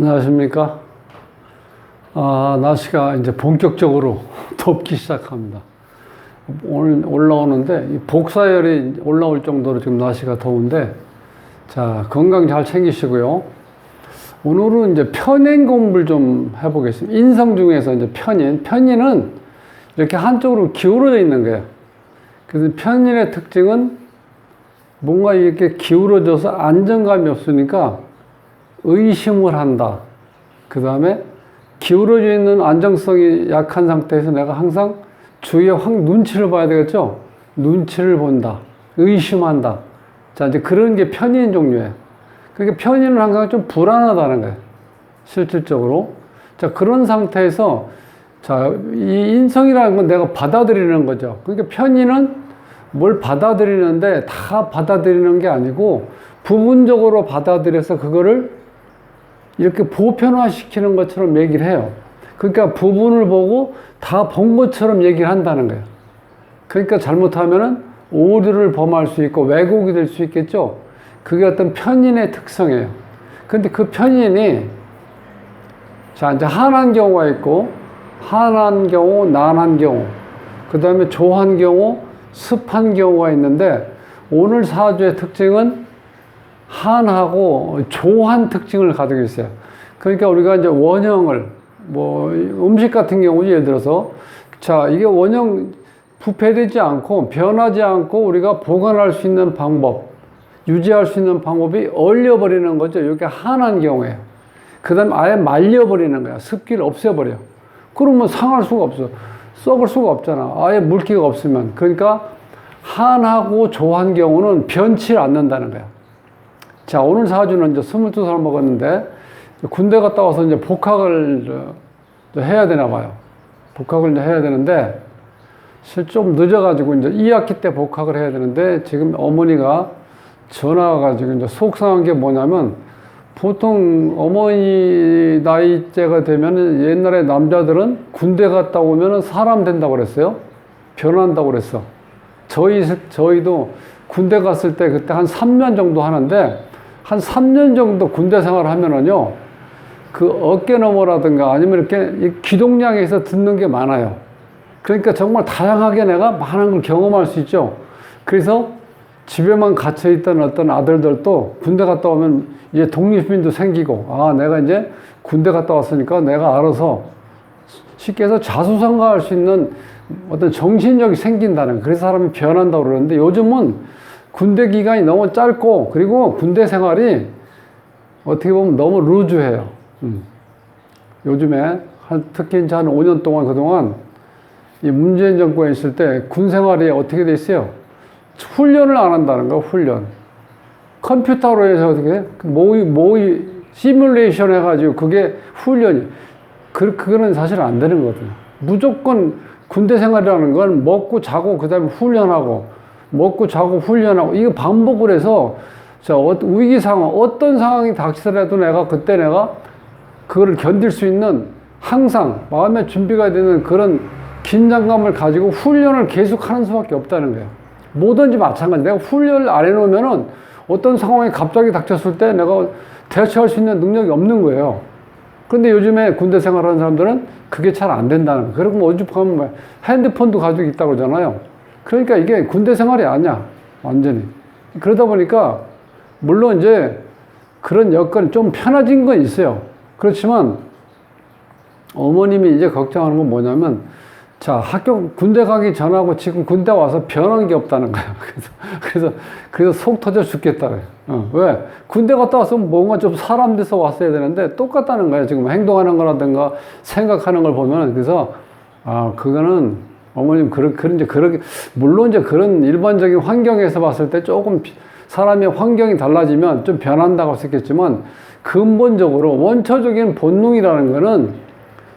안녕하십니까. 아, 날씨가 이제 본격적으로 덥기 시작합니다. 오늘 올라오는데, 이 복사열이 올라올 정도로 지금 날씨가 더운데, 자, 건강 잘 챙기시고요. 오늘은 이제 편인 공부를 좀 해보겠습니다. 인성 중에서 이제 편인. 편인은 이렇게 한쪽으로 기울어져 있는 거예요. 그래서 편인의 특징은 뭔가 이렇게 기울어져서 안정감이 없으니까 의심을 한다. 그 다음에 기울어져 있는 안정성이 약한 상태에서 내가 항상 주위에 확 눈치를 봐야 되겠죠? 눈치를 본다. 의심한다. 자, 이제 그런 게 편인 종류예요. 그러니까 편인은 항상 좀 불안하다는 거예요. 실질적으로. 자, 그런 상태에서 자, 이 인성이라는 건 내가 받아들이는 거죠. 그러니까 편인은 뭘 받아들이는데 다 받아들이는 게 아니고 부분적으로 받아들여서 그거를 이렇게 보편화시키는 것처럼 얘기를 해요. 그러니까 부분을 보고 다 본 것처럼 얘기를 한다는 거예요. 그러니까 잘못하면은 오류를 범할 수 있고 왜곡이 될 수 있겠죠. 그게 어떤 편인의 특성이에요. 근데 그 편인이 자 이제 한한 경우가 있고 한한 경우, 난한 경우, 그 다음에 조한 경우, 습한 경우가 있는데 오늘 사주의 특징은 한하고 조한 특징을 가지고 있어요. 그러니까 우리가 이제 원형을 뭐 음식 같은 경우 예를 들어서 자 이게 원형 부패되지 않고 변하지 않고 우리가 보관할 수 있는 방법 유지할 수 있는 방법이 얼려버리는 거죠. 이게 한한 경우에요. 그 다음에 아예 말려버리는 거야. 습기를 없애버려. 그러면 상할 수가 없어. 썩을 수가 없잖아. 아예 물기가 없으면. 그러니까 한하고 조한 경우는 변치 않는다는 거야. 자, 오늘 사주는 이제 22살 먹었는데 군대 갔다 와서 이제 복학을 해야 되나 봐요. 복학을 해야 되는데 실좀 늦어가지고 이제 2학기 때 복학을 해야 되는데 지금 어머니가 전화가 가지고 이제 속상한 게 뭐냐면 보통 어머니 나이째가 되면 옛날에 남자들은 군대 갔다 오면 사람 된다고 그랬어요. 변한다고 그랬어. 저희, 저희도 군대 갔을 때 그때 한 3년 정도 하는데 한 3년 정도 군대 생활을 하면은요, 그 어깨 너머라든가 아니면 이렇게 기동량에서 듣는 게 많아요. 그러니까 정말 다양하게 내가 많은 걸 경험할 수 있죠. 그래서 집에만 갇혀 있던 어떤 아들들도 군대 갔다 오면 이제 독립심도 생기고, 아, 내가 이제 군대 갔다 왔으니까 내가 알아서 쉽게 해서 자수성가할 수 있는 어떤 정신력이 생긴다는, 그래서 사람이 변한다고 그러는데 요즘은 군대 기간이 너무 짧고, 그리고 군대 생활이 어떻게 보면 너무 루즈해요. 음. 요즘에 한, 특히 한 5년 동안 그동안 이 문재인 정권에 있을 때 군 생활이 어떻게 돼 있어요? 훈련을 안 한다는 거, 훈련. 컴퓨터로 해서 어떻게, 모의, 모의, 시뮬레이션 해가지고 그게 훈련이. 그, 그거는 사실 안 되는 거거든요. 무조건 군대 생활이라는 건 먹고 자고 그 다음에 훈련하고 먹고 자고 훈련하고 이거 반복을 해서 자, 어, 위기 상황, 어떤 상황이 닥치더라도 내가 그때 내가 그거를 견딜 수 있는 항상 마음의 준비가 되는 그런 긴장감을 가지고 훈련을 계속 하는 수밖에 없다는 거예요. 뭐든지 마찬가지. 내가 훈련을 안 해놓으면은 어떤 상황이 갑자기 닥쳤을 때 내가 대처할 수 있는 능력이 없는 거예요. 그런데 요즘에 군대 생활하는 사람들은 그게 잘 안 된다는 거예요. 그리고 뭐 오죽하면 뭐 핸드폰도 가지고 있다고 그러잖아요. 그러니까 이게 군대 생활이 아니야. 완전히. 그러다 보니까 물론 이제 그런 여건이 좀 편해진 건 있어요. 그렇지만 어머님이 이제 걱정하는 건 뭐냐면 자, 학교, 군대 가기 전하고 지금 군대 와서 변한 게 없다는 거예요. 그래서, 그래서, 그래서 속 터져 죽겠다. 그래요. 어, 왜? 군대 갔다 왔으면 뭔가 좀 사람 돼서 왔어야 되는데 똑같다는 거예요. 지금 행동하는 거라든가 생각하는 걸 보면. 그래서, 아, 그거는 어머님, 그런, 그런, 이제 그렇게, 물론 이제 그런 일반적인 환경에서 봤을 때 조금 사람의 환경이 달라지면 좀 변한다고 했겠지만 근본적으로 원초적인 본능이라는 거는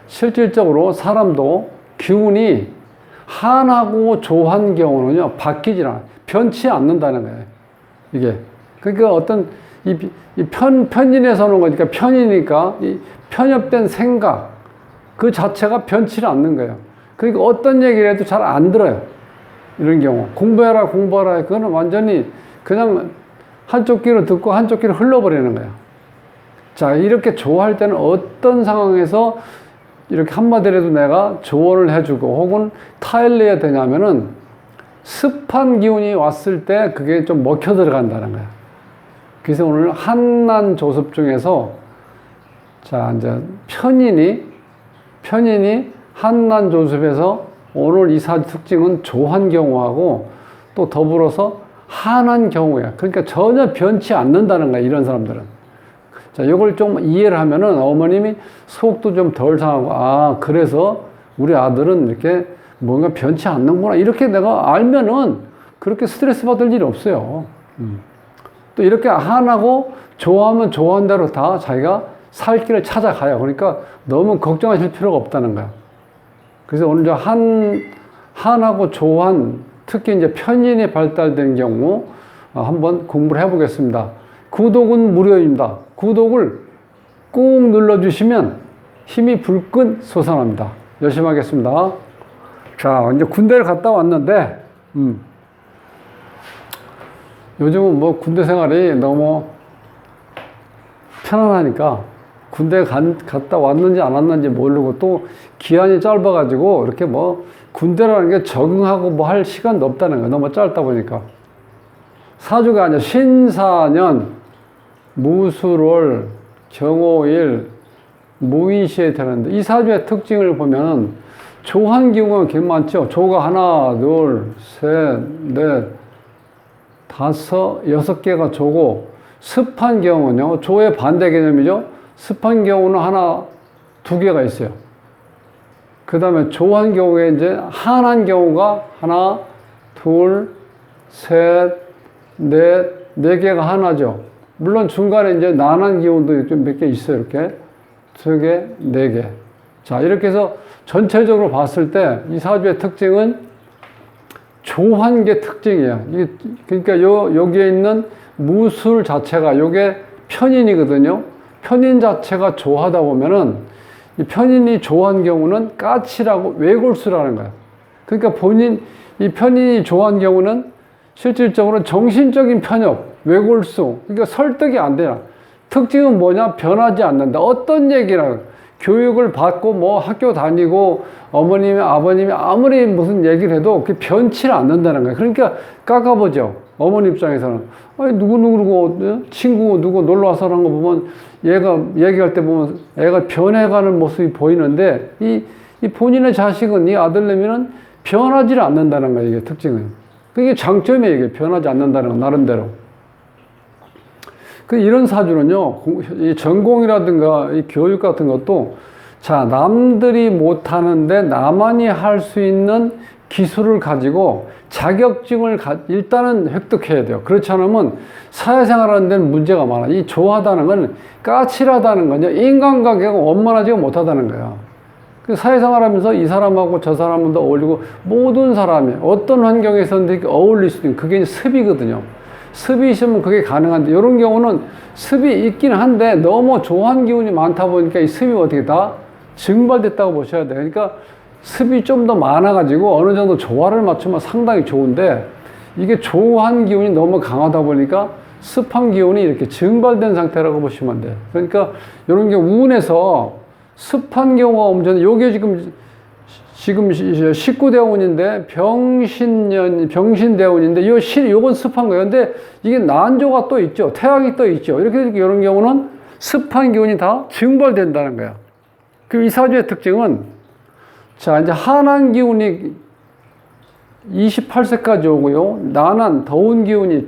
실질적으로 사람도 기운이 한하고 조한 경우는요, 바뀌질 않아요. 변치 않는다는 거예요. 이게. 그러니까 어떤, 이, 이 편, 편인에서 오는 거니까 편이니까, 이 편협된 생각, 그 자체가 변치를 않는 거예요. 그러니까 어떤 얘기를 해도 잘 안 들어요. 이런 경우. 공부해라, 공부하라. 그거는 완전히 그냥 한쪽 귀로 듣고 한쪽 귀로 흘러버리는 거예요. 자, 이렇게 조화할 때는 어떤 상황에서 이렇게 한마디라도 내가 조언을 해주고 혹은 타일 내야 되냐면은 습한 기운이 왔을 때 그게 좀 먹혀 들어간다는 거야. 그래서 오늘 한난 조습 중에서 자, 이제 편인이 편인이 한난 조습에서 오늘 이 사주 특징은 조한 경우하고 또 더불어서 한한 경우야. 그러니까 전혀 변치 않는다는 거야, 이런 사람들은. 자, 이걸 좀 이해를 하면은 어머님이 속도 좀 덜 상하고, 아, 그래서 우리 아들은 이렇게 뭔가 변치 않는구나. 이렇게 내가 알면은 그렇게 스트레스 받을 일이 없어요. 음. 또 이렇게 한하고 좋아하면 좋아한 대로 다 자기가 살 길을 찾아가요. 그러니까 너무 걱정하실 필요가 없다는 거야. 그래서 오늘 저 한, 한하고 조한, 특히 이제 편인이 발달된 경우 어, 한번 공부를 해보겠습니다. 구독은 무료입니다. 구독을 꾹 눌러주시면 힘이 불끈 솟아납니다. 열심히 하겠습니다. 자, 이제 군대를 갔다 왔는데, 음. 요즘은 뭐 군대 생활이 너무 편안하니까 군대 간, 갔다 왔는지 안 왔는지 모르고 또 기한이 짧아가지고 이렇게 뭐 군대라는 게 적응하고 뭐 할 시간도 없다는 거예요. 너무 짧다 보니까. 사주가 아니라 신사년, 무술월, 경호일, 무인시에 되는데 이 사주의 특징을 보면 조한 경우가 굉장히 많죠. 조가 하나, 둘, 셋, 넷, 다섯, 여섯 개가 조고 습한 경우는요. 조의 반대 개념이죠. 습한 경우는 하나, 두 개가 있어요. 그 다음에 조한 경우에 이제 한한 경우가 하나, 둘, 셋, 넷, 네 개가 하나죠. 물론 중간에 이제 난한 기운도 좀 몇 개 있어요. 이렇게. 두 개, 네 개. 자, 이렇게 해서 전체적으로 봤을 때 이 사주의 특징은 조한계 특징이에요. 그러니까 요, 여기에 있는 무술 자체가 요게 편인이거든요. 편인 자체가 조하다 보면은 이 편인이 조한 경우는 까칠하고 외골수라는 거야. 그러니까 본인 이 편인이 조한 경우는 실질적으로 정신적인 편협, 외골수, 그러니까 설득이 안 돼요. 특징은 뭐냐? 변하지 않는다. 어떤 얘기라 교육을 받고 뭐 학교 다니고 어머님이 아버님이 아무리 무슨 얘기를 해도 그 변치를 않는다는 거예요. 그러니까 깎아보죠. 어머니 입장에서는 아니 누구 누구 누구 친구 누구 놀러 와서 하는 거 보면 얘가 얘기할 때 보면 애가 변해가는 모습이 보이는데 이, 이 본인의 자식은 이 아들내미는 변하지 않는다는 거예요. 이게 특징은. 그게 장점이에요. 이게 변하지 않는다는 거 나름대로. 그 이런 사주는요, 이 전공이라든가 이 교육 같은 것도 자, 남들이 못하는데 나만이 할 수 있는 기술을 가지고 자격증을 가, 일단은 획득해야 돼요. 그렇지 않으면 사회생활 하는 데는 문제가 많아. 이 조하다는 건 까칠하다는 건요, 인간관계가 원만하지가 못하다는 거예요. 그 사회생활 하면서 이 사람하고 저 사람하고 어울리고 모든 사람이 어떤 환경에서든 어울릴 수 있는 그게 습이거든요. 습이 있으면 그게 가능한데 이런 경우는 습이 있긴 한데 너무 조한 기운이 많다 보니까 이 습이 어떻게 다 증발됐다고 보셔야 돼요. 그러니까 습이 좀 더 많아가지고 어느 정도 조화를 맞추면 상당히 좋은데 이게 조한 기운이 너무 강하다 보니까 습한 기운이 이렇게 증발된 상태라고 보시면 돼요. 그러니까 이런 게 우운에서 습한 경우가 오면 요게 지금 지금 19대운인데 병신년 병신대운인데 요 실, 요건 습한 거예요. 근데 이게 난조가 또 있죠. 태양이 또 있죠. 이렇게 이런 경우는 습한 기운이 다 증발된다는 거야. 그이 사주의 특징은 자, 이제 한한 기운이 28세까지 오고요. 난한 더운 기운이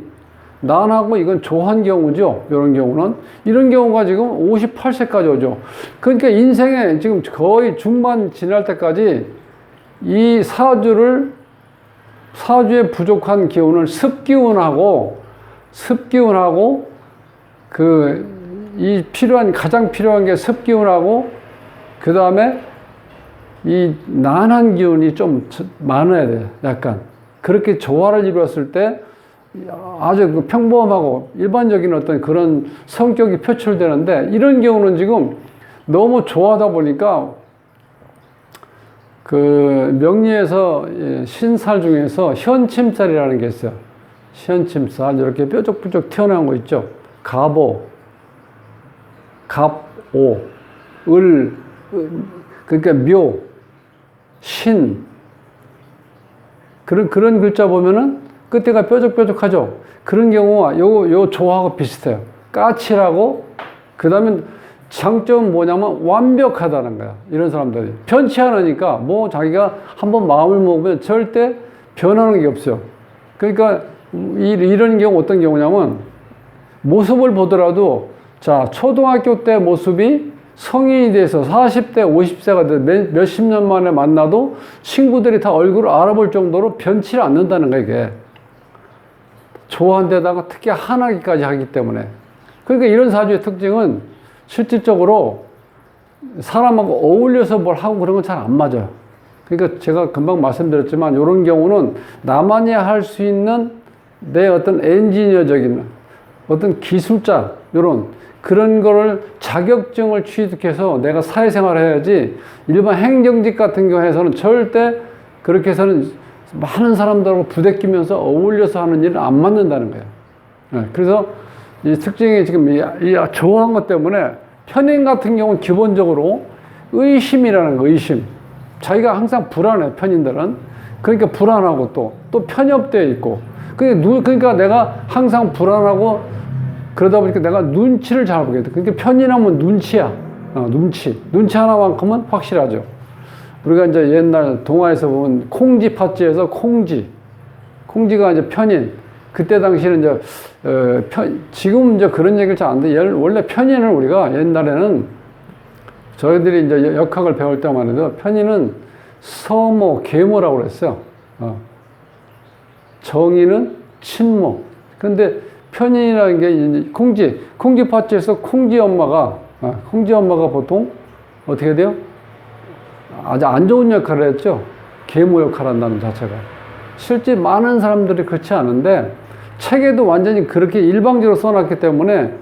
난하고 이건 조한 경우죠. 이런 경우는. 이런 경우가 지금 58세까지 오죠. 그러니까 인생에 지금 거의 중반 지날 때까지 이 사주를, 사주에 부족한 기운을 습기운하고, 습기운하고, 그, 이 필요한, 가장 필요한 게 습기운하고, 그 다음에 이 난한 기운이 좀 많아야 돼요. 약간. 그렇게 조화를 이루었을 때 아주 그 평범하고 일반적인 어떤 그런 성격이 표출되는데 이런 경우는 지금 너무 좋아하다 보니까 그 명리에서 예, 신살 중에서 현침살이라는 게 있어요. 현침살 이렇게 뾰족뾰족 튀어나온 거 있죠. 가보. 갑, 오, 을, 그러니까 묘, 신. 그런, 그런 글자 보면은 끝에가 뾰족뾰족하죠. 그런 경우가 요, 요 조하고 비슷해요. 까칠하고, 그 다음에 장점은 뭐냐면 완벽하다는 거야. 이런 사람들이. 편치 않으니까 뭐 자기가 한번 마음을 먹으면 절대 변하는 게 없어요. 그러니까 이- 이런 경우 어떤 경우냐면 모습을 보더라도 자, 초등학교 때 모습이 성인이 돼서 40대, 50세가 돼 몇- 몇십 년 만에 만나도 친구들이 다 얼굴을 알아볼 정도로 변치를 않는다는 거예요, 이게. 좋아한 데다가 특히 한하기까지 하기 때문에. 그러니까 이런 사주의 특징은 실질적으로 사람하고 어울려서 뭘 하고 그런 건 잘 안 맞아요. 그러니까 제가 금방 말씀드렸지만 이런 경우는 나만이 할 수 있는 내 어떤 엔지니어적인 어떤 기술자 이런 그런 거를 자격증을 취득해서 내가 사회생활을 해야지 일반 행정직 같은 경우에서는 절대 그렇게 해서는 많은 사람들하고 부대끼면서 어울려서 하는 일은 안 맞는다는 거예요. 네, 그래서 이 특징이 지금 이, 이 좋아한 것 때문에 편인 같은 경우는 기본적으로 의심이라는 거, 의심. 자기가 항상 불안해, 편인들은. 그러니까 불안하고 또, 또 편협되어 있고. 그러니까 내가 항상 불안하고 그러다 보니까 내가 눈치를 잘 보게 돼. 그러니까 편인하면 눈치야. 어, 눈치. 눈치 하나만큼은 확실하죠. 우리가 이제 옛날 동화에서 보면 콩지 팥지에서 콩지. 콩지가 이제 편인. 그때 당시에는 이제, 어, 편, 지금 이제 그런 얘기를 잘 안 돼. 열- 원래 편인을 우리가 옛날에는 저희들이 이제 역학을 배울 때만 해도 편인은 서모, 계모라고 그랬어요. 어. 정의는 친모. 근데 편인이라는 게 이제 콩지, 콩지 팥지에서 콩지 엄마가, 어, 콩지 엄마가 보통 어떻게 돼요? 아주 안 좋은 역할을 했죠. 계모 역할 한다는 자체가. 실제 많은 사람들이 그렇지 않은데, 책에도 완전히 그렇게 일방적으로 써놨기 때문에,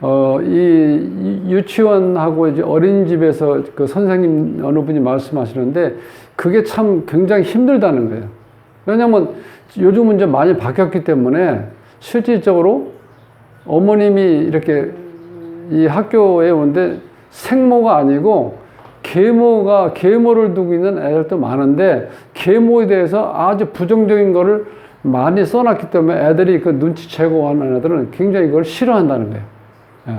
어, 이, 이 유치원하고 이제 어린이집에서 그 선생님 어느 분이 말씀하시는데, 그게 참 굉장히 힘들다는 거예요. 왜냐면 요즘은 이제 많이 바뀌었기 때문에 실질적으로 어머님이 이렇게 이 학교에 오는데 생모가 아니고 계모가 계모를 두고 있는 애들도 많은데 계모에 대해서 아주 부정적인 거를 많이 써놨기 때문에 애들이 그 눈치채고 하는 애들은 굉장히 그걸 싫어한다는 거예요. 예.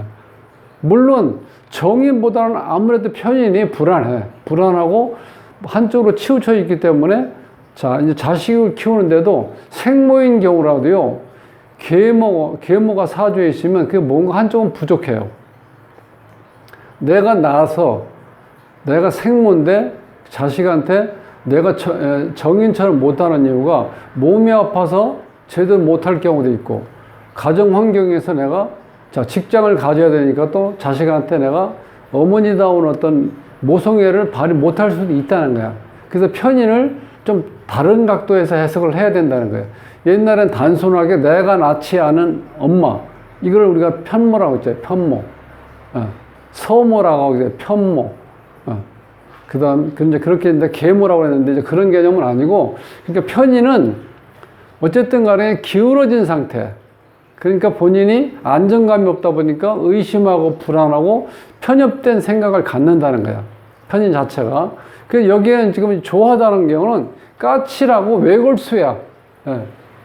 물론 정인보다는 아무래도 편인이 불안해. 불안하고 한쪽으로 치우쳐 있기 때문에 자, 이제 자식을 키우는데도 생모인 경우라도요, 계모, 계모가 사주에 있으면 그게 뭔가 한쪽은 부족해요. 내가 낳아서 내가 생모인데 자식한테 내가 정인처럼 못하는 이유가 몸이 아파서 제대로 못할 경우도 있고 가정 환경에서 내가 자 직장을 가져야 되니까 또 자식한테 내가 어머니다운 어떤 모성애를 발휘 못할 수도 있다는 거야. 그래서 편인을 좀 다른 각도에서 해석을 해야 된다는 거예요. 옛날엔 단순하게 내가 낳지 않은 엄마 이걸 우리가 편모라고 했죠. 편모. 어. 서모라고 돼. 편모. 어. 그 다음, 이제 그렇게 이제 계모라고 했는데 이제 그런 개념은 아니고, 그러니까 편의는 어쨌든 간에 기울어진 상태. 그러니까 본인이 안정감이 없다 보니까 의심하고 불안하고 편협된 생각을 갖는다는 거야. 편인 자체가. 그래서 여기에는 지금 좋아하다는 경우는 까칠하고 외골수야. 예.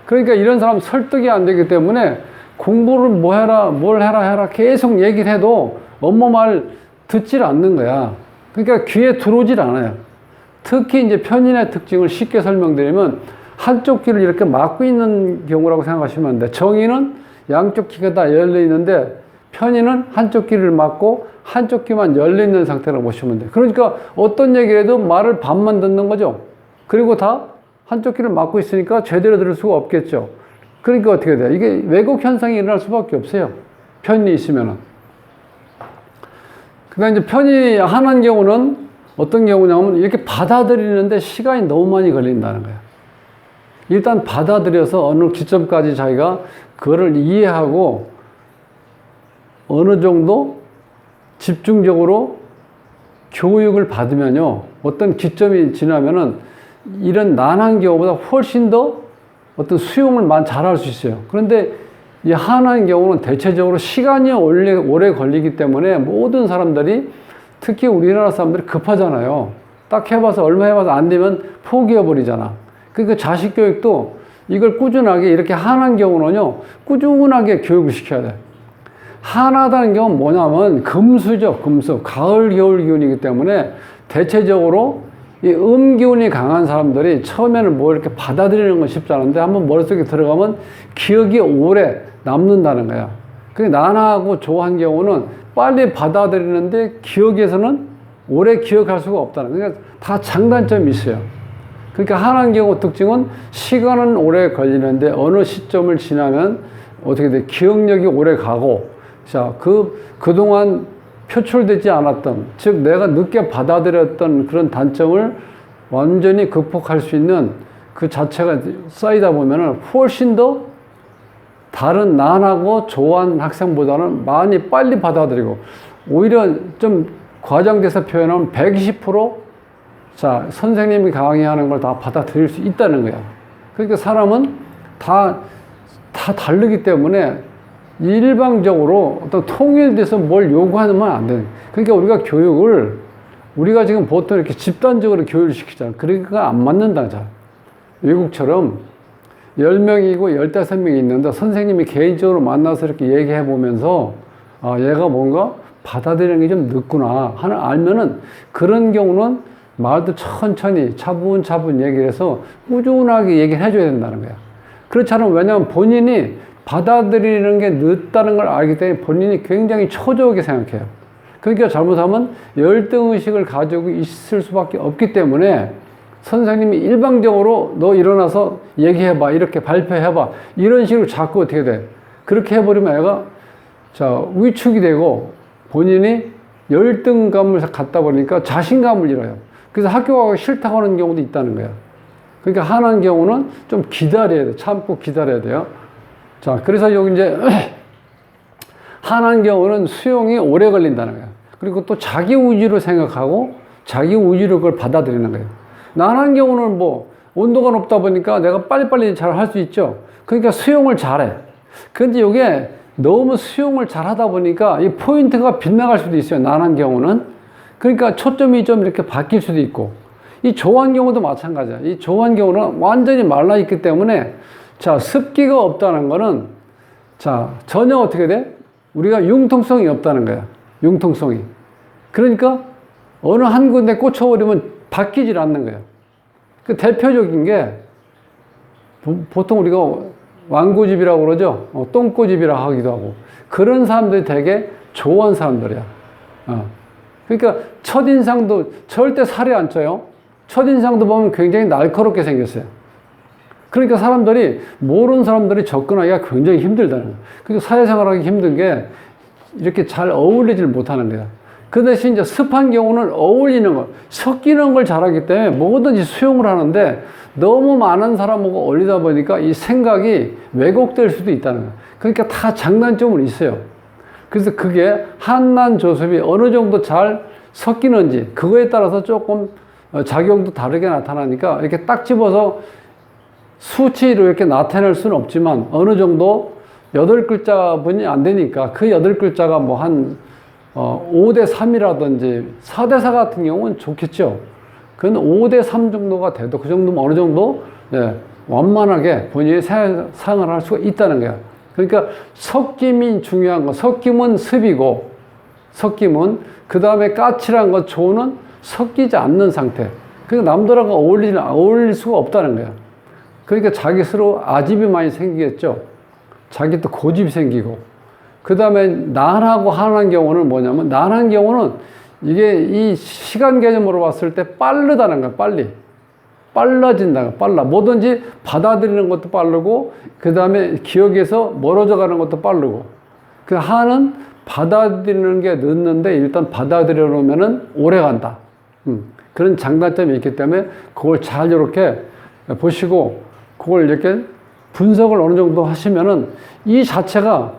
그러니까 이런 사람 설득이 안 되기 때문에 공부를 뭐 해라, 뭘 해라, 해라 계속 얘기를 해도 엄마 말 듣질 않는 거야. 그러니까 귀에 들어오질 않아요. 특히 이제 편인의 특징을 쉽게 설명드리면 한쪽 귀를 이렇게 막고 있는 경우라고 생각하시면 안 돼. 정의는 양쪽 귀가 다 열려 있는데 편인은 한쪽 귀를 막고 한쪽 귀만 열려 있는 상태라고 보시면 돼. 그러니까 어떤 얘기를 해도 말을 반만 듣는 거죠. 그리고 다 한쪽 귀를 막고 있으니까 제대로 들을 수가 없겠죠. 그러니까 어떻게 돼요? 이게 왜곡 현상이 일어날 수밖에 없어요. 편이 있으면은. 그다음 이제 편이 하는 경우는 어떤 경우냐면 이렇게 받아들이는데 시간이 너무 많이 걸린다는 거예요. 일단 받아들여서 어느 기점까지 자기가 그거를 이해하고 어느 정도 집중적으로 교육을 받으면요. 어떤 기점이 지나면은 이런 난한 경우보다 훨씬 더 어떤 수용을 잘할 수 있어요. 그런데 이 한한 경우는 대체적으로 시간이 오래, 오래 걸리기 때문에 모든 사람들이 특히 우리나라 사람들이 급하잖아요. 딱 해봐서 얼마 해봐서 안 되면 포기해버리잖아. 그러니까 자식 교육도 이걸 꾸준하게 이렇게 한한 경우는요, 꾸준하게 교육을 시켜야 돼. 한하다는 경우는 뭐냐면 금수죠, 금수. 가을, 겨울 기운이기 때문에 대체적으로 이 음기운이 강한 사람들이 처음에는 뭐 이렇게 받아들이는 건 쉽지 않은데 한번 머릿속에 들어가면 기억이 오래 남는다는 거야. 그게 난하고 조한 경우는 빨리 받아들이는데 기억에서는 오래 기억할 수가 없다는 거야. 그러니까 다 장단점이 있어요. 그러니까 한한 경우 특징은 시간은 오래 걸리는데 어느 시점을 지나면 어떻게 돼? 기억력이 오래 가고 자, 그, 그동안 표출되지 않았던, 즉, 내가 늦게 받아들였던 그런 단점을 완전히 극복할 수 있는 그 자체가 쌓이다 보면은 훨씬 더 다른 난하고 조한 학생보다는 많이 빨리 받아들이고, 오히려 좀 과장돼서 표현하면 120% 자, 선생님이 강의하는 걸 다 받아들일 수 있다는 거야. 그러니까 사람은 다, 다 다르기 때문에 일방적으로 어떤 통일돼서 뭘 요구하면 안 돼. 그러니까 우리가 교육을 우리가 지금 보통 이렇게 집단적으로 교육을 시키잖아. 그러니까 안 맞는다. 잘. 외국처럼 10명이고 15명이 있는데 선생님이 개인적으로 만나서 이렇게 얘기해 보면서 아, 얘가 뭔가 받아들이는 게 좀 늦구나 하는 알면은 그런 경우는 말도 천천히 차분차분 얘기를 해서 꾸준하게 얘기를 해줘야 된다는 거야. 그렇지 않으면 왜냐하면 본인이 받아들이는 게 늦다는 걸 알기 때문에 본인이 굉장히 초조하게 생각해요. 그러니까 잘못하면 열등의식을 가지고 있을 수밖에 없기 때문에 선생님이 일방적으로 너 일어나서 얘기해봐, 이렇게 발표해봐, 이런 식으로 자꾸 어떻게 돼. 그렇게 해버리면 애가 자, 위축이 되고 본인이 열등감을 갖다 보니까 자신감을 잃어요. 그래서 학교 가기 싫다고 하는 경우도 있다는 거야. 그러니까 하는 경우는 좀 기다려야 돼. 참고 기다려야 돼요. 자, 그래서 여기 이제 한한 경우는 수용이 오래 걸린다는 거야. 그리고 또 자기 우주로 생각하고 자기 우주로 그걸 받아들이는 거예요. 난한 경우는 뭐 온도가 높다 보니까 내가 빨리빨리 잘 할 수 있죠. 그러니까 수용을 잘해. 근데 이게 너무 수용을 잘 하다 보니까 이 포인트가 빗나갈 수도 있어요. 난한 경우는. 그러니까 초점이 좀 이렇게 바뀔 수도 있고. 이 조한 경우도 마찬가지야. 이 조한 경우는 완전히 말라 있기 때문에 자, 습기가 없다는 거는 자, 전혀 어떻게 돼? 우리가 융통성이 없다는 거야. 융통성이. 그러니까 어느 한 군데 꽂혀버리면 바뀌질 않는 거야. 그 대표적인 게 보통 우리가 왕고집이라고 그러죠. 어, 똥꼬집이라 하기도 하고. 그런 사람들이 되게 좋은 사람들이야. 어. 그러니까 첫인상도 절대 살이 안 쪄요. 첫인상도 보면 굉장히 날카롭게 생겼어요. 그러니까 사람들이, 모르는 사람들이 접근하기가 굉장히 힘들다는 거예요. 그러니까 사회생활하기 힘든 게 이렇게 잘 어울리질 못하는 거야. 그 대신 이제 습한 경우는 어울리는 거, 섞이는 걸 잘하기 때문에 뭐든지 수용을 하는데 너무 많은 사람하고 어울리다 보니까 이 생각이 왜곡될 수도 있다는 거예요. 그러니까 다 장단점은 있어요. 그래서 그게 한난 조섭이 어느 정도 잘 섞이는지 그거에 따라서 조금 어, 작용도 다르게 나타나니까 이렇게 딱 집어서 수치로 이렇게 나타낼 수는 없지만 어느 정도 여덟 글자분이 안 되니까 그 여덟 글자가 뭐 한 어, 5대 3이라든지 4대 4 같은 경우는 좋겠죠. 그건 5대 3 정도가 돼도 그 정도면 어느 정도 네, 완만하게 본인이 사용을 할 수가 있다는 거야. 그러니까 섞임이 중요한 거. 섞임은 습이고 섞임은 그 다음에 까칠한 것 조는 섞이지 않는 상태. 그러니까 남들하고 어울리지 어울릴 수가 없다는 거야. 그러니까 자기 스스로 아집이 많이 생기겠죠. 자기 또 고집이 생기고. 그 다음에 난하고 한한 경우는 뭐냐면, 난한 경우는 이게 이 시간 개념으로 봤을 때 빠르다는 거야, 빨리. 빨라진다, 빨라. 뭐든지 받아들이는 것도 빠르고, 그 다음에 기억에서 멀어져 가는 것도 빠르고. 그 한은 받아들이는 게 늦는데 일단 받아들여 놓으면은 오래 간다. 음, 그런 장단점이 있기 때문에 그걸 잘 이렇게 보시고 그걸 이렇게 분석을 어느 정도 하시면은 이 자체가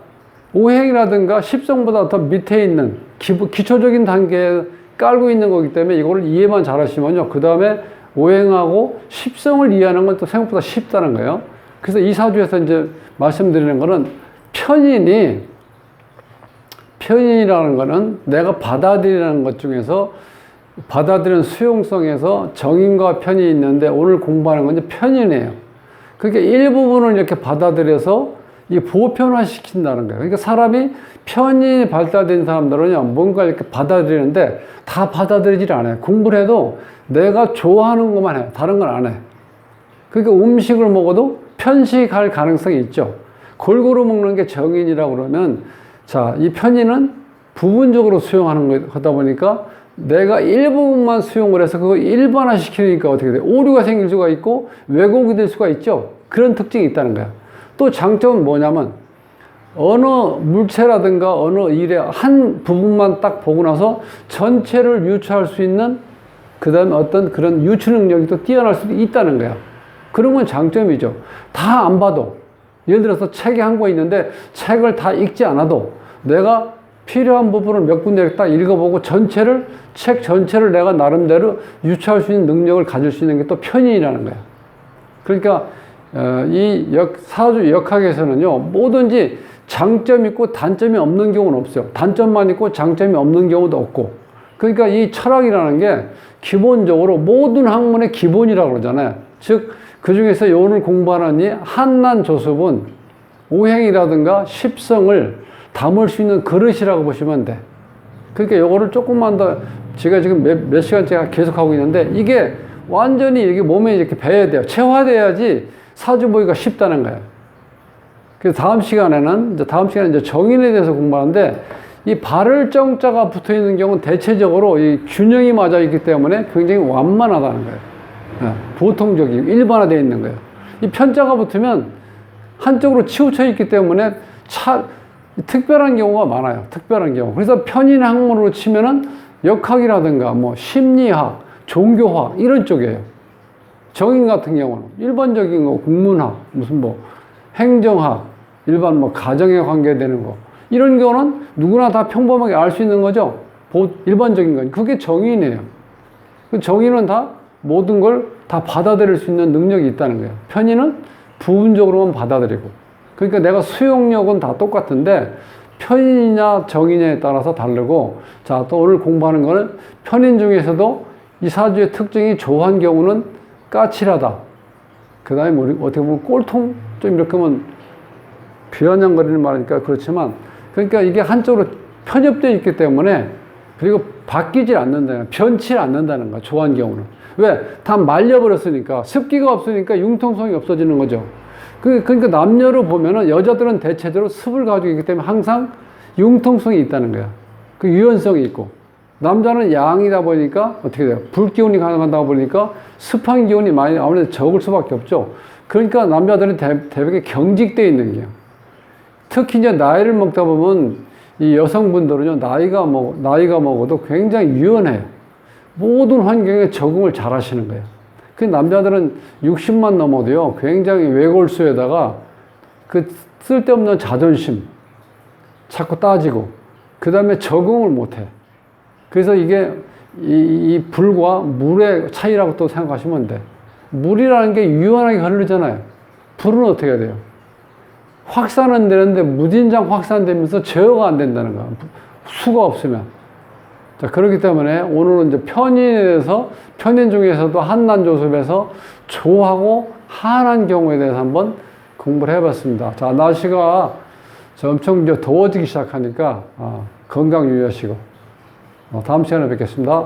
오행이라든가 십성보다 더 밑에 있는 기초적인 단계에 깔고 있는 거기 때문에 이거를 이해만 잘 하시면요. 그 다음에 오행하고 십성을 이해하는 건 또 생각보다 쉽다는 거예요. 그래서 이 사주에서 이제 말씀드리는 거는 편인이 편인이라는 거는 내가 받아들이는 것 중에서 받아들이는 수용성에서 정인과 편이 있는데 오늘 공부하는 건 이제 편인이에요. 그러니까 일부분을 이렇게 받아들여서 이 보편화 시킨다는 거예요. 그러니까 사람이 편인이 발달된 사람들은요, 뭔가 이렇게 받아들이는데 다 받아들이질 않아요. 공부를 해도 내가 좋아하는 것만 해요. 다른 건 안 해. 그러니까 음식을 먹어도 편식할 가능성이 있죠. 골고루 먹는 게 정인이라고 그러면 자, 이 편인은 부분적으로 수용하는 거다 보니까 내가 일부분만 수용을 해서 그거 일반화 시키니까 어떻게 돼? 오류가 생길 수가 있고 왜곡이 될 수가 있죠. 그런 특징이 있다는 거야. 또 장점은 뭐냐면 어느 물체라든가 어느 일의 한 부분만 딱 보고 나서 전체를 유추할 수 있는 그 다음에 어떤 그런 유추 능력이 또 뛰어날 수도 있다는 거야. 그런 건 장점이죠. 다 안 봐도. 예를 들어서 책이 한 권 있는데 책을 다 읽지 않아도 내가 필요한 부분을 몇 군데 딱 읽어보고 전체를, 책 전체를 내가 나름대로 유추할 수 있는 능력을 가질 수 있는 게 또 편인이라는 거야. 그러니까, 어, 이 역, 사주 역학에서는요, 뭐든지 장점이 있고 단점이 없는 경우는 없어요. 단점만 있고 장점이 없는 경우도 없고. 그러니까 이 철학이라는 게 기본적으로 모든 학문의 기본이라고 그러잖아요. 즉, 그 중에서 오늘 공부하는 이 한난 조습은 오행이라든가 십성을 담을 수 있는 그릇이라고 보시면 돼. 그러니까 요거를 조금만 더 제가 지금 몇, 몇 시간째 계속 하고 있는데 이게 완전히 이게 몸에 이렇게 배야 돼요. 체화돼야지 사주 보기가 쉽다는 거예요. 그래서 다음 시간에는 이제 다음 시간에 이제 정인에 대해서 공부하는데 이 발을 정자가 붙어 있는 경우는 대체적으로 이 균형이 맞아 있기 때문에 굉장히 완만하다는 거예요. 예, 보통적이고 일반화되어 있는 거예요. 이 편자가 붙으면 한쪽으로 치우쳐 있기 때문에 차, 특별한 경우가 많아요. 특별한 경우. 그래서 편인 학문으로 치면은 역학이라든가 뭐 심리학, 종교학 이런 쪽이에요. 정인 같은 경우는 일반적인 거 국문학, 무슨 뭐 행정학, 일반 뭐 가정에 관계되는 거 이런 경우는 누구나 다 평범하게 알 수 있는 거죠. 보, 일반적인 건 그게 정인이에요. 그 정인은 다 모든 걸 다 받아들일 수 있는 능력이 있다는 거예요. 편인은 부분적으로만 받아들이고. 그러니까 내가 수용력은 다 똑같은데 편인이냐 정인에 따라서 다르고 자, 또 오늘 공부하는 거는 편인 중에서도 이 사주의 특징이 조한 경우는 까칠하다. 그 다음에 뭐 어떻게 보면 꼴통? 좀 이렇게 하면 비아냥거리는 말이니까 그렇지만 그러니까 이게 한쪽으로 편협되어 있기 때문에 그리고 바뀌질 않는다는 변치 않는다는 거야 조한 경우는 왜? 다 말려버렸으니까 습기가 없으니까 융통성이 없어지는 거죠 그, 그러니까 남녀로 보면은 여자들은 대체적으로 습을 가지고 있기 때문에 항상 융통성이 있다는 거야 그 유연성이 있고 남자는 양이다 보니까 어떻게 돼요? 불기운이 가능하다 보니까 습한 기운이 많이 아무래도 적을 수밖에 없죠 그러니까 남자들은 대, 대부분 경직되어 있는 게요 특히 이제 나이를 먹다 보면 이 여성분들은요, 나이가 먹, 나이가 먹어도 굉장히 유연해요. 모든 환경에 적응을 잘 하시는 거예요. 그 남자들은 60만 넘어도요, 굉장히 외골수에다가 그 쓸데없는 자존심, 자꾸 따지고, 그 다음에 적응을 못 해. 그래서 이게 이, 이 불과 물의 차이라고 또 생각하시면 돼. 물이라는 게 유연하게 흐르잖아요. 불은 어떻게 돼요? 확산은 되는데 무진장 확산되면서 제어가 안 된다는 거야. 수가 없으면. 자, 그렇기 때문에 오늘은 이제 편인에 대해서 편인 중에서도 한난 조습에서 조하고 한한 경우에 대해서 한번 공부를 해봤습니다. 자, 날씨가 엄청 이제 더워지기 시작하니까 아, 건강 유의하시고 어, 다음 시간에 뵙겠습니다.